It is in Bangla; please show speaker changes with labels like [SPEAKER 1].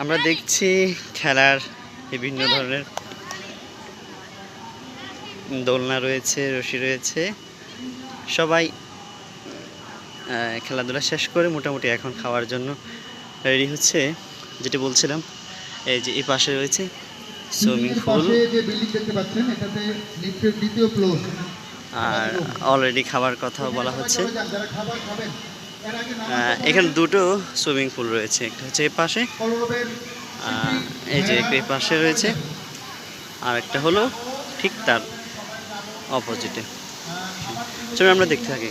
[SPEAKER 1] আমরা দেখছি খেলার বিভিন্ন ধরনের দোলনা রয়েছে রশি রয়েছে। সবাই খেলাধুলা শেষ করে মোটামুটি এখন খাওয়ার জন্য রেডি হচ্ছে। যেটা বলছিলাম এই যে এই পাশে রয়েছে সুইমিং পুল। আর অলরেডি খাবার কথাও বলা হচ্ছে। এখানে দুটো সুইমিং পুল রয়েছে, একটা হচ্ছে এই পাশে এই যে এই পাশে রয়েছে, আর একটা হলো ঠিক তার অপোজিটে। চলুন আমরা দেখতে থাকি।